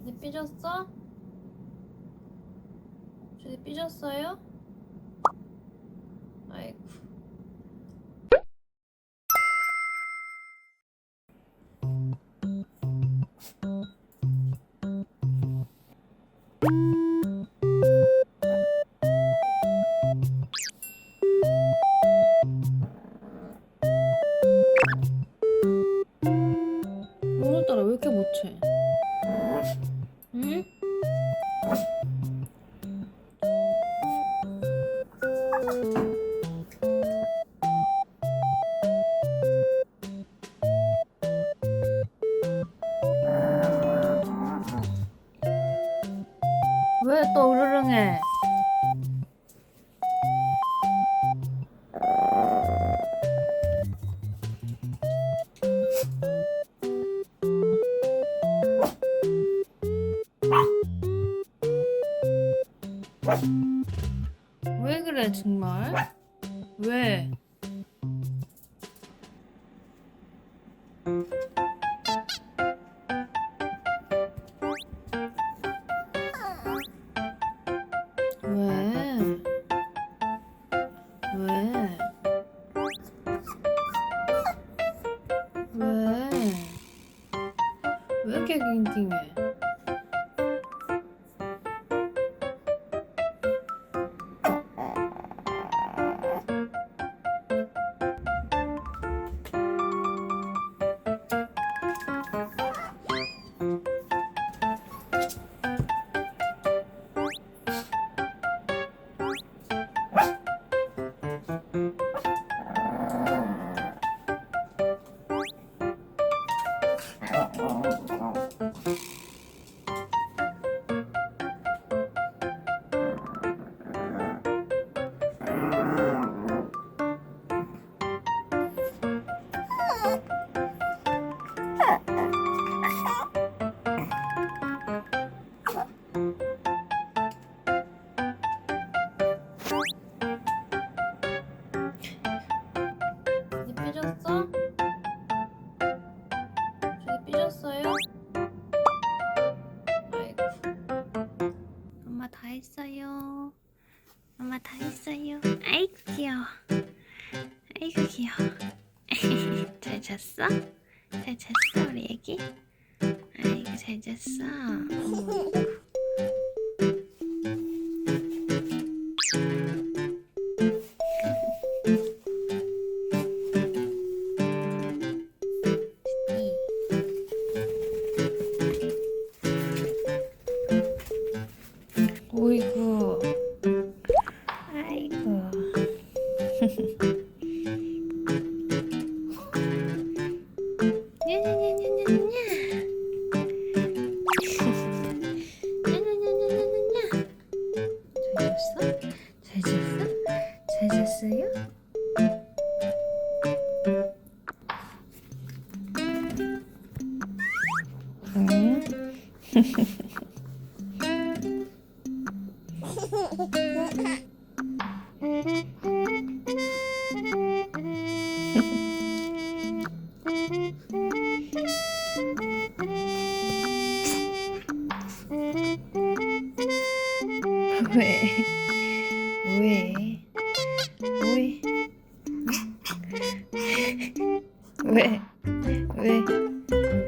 주디 삐졌어? 주디 삐졌어요? 아이고. 오늘따라 왜 이렇게 못해? 또 으르릉해? 왜 그래 정말? 왜? 왜? 왜 이렇게 낑낑해? 삐졌어? 주디 삐졌어요? 아이고. 엄마 다 했어요. 엄마 다 했어요. 아이고 귀여워. 아이고 귀여워. 잘 잤어? 잘 잤어 우리 애기? 아이고 잘 잤어. 잤어? 잘 잤어? 잘 잤어요? 응? 왜? 왜? 왜? 왜? 왜?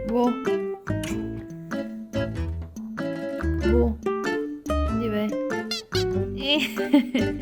뭐? 뭐? 언니 왜? 이.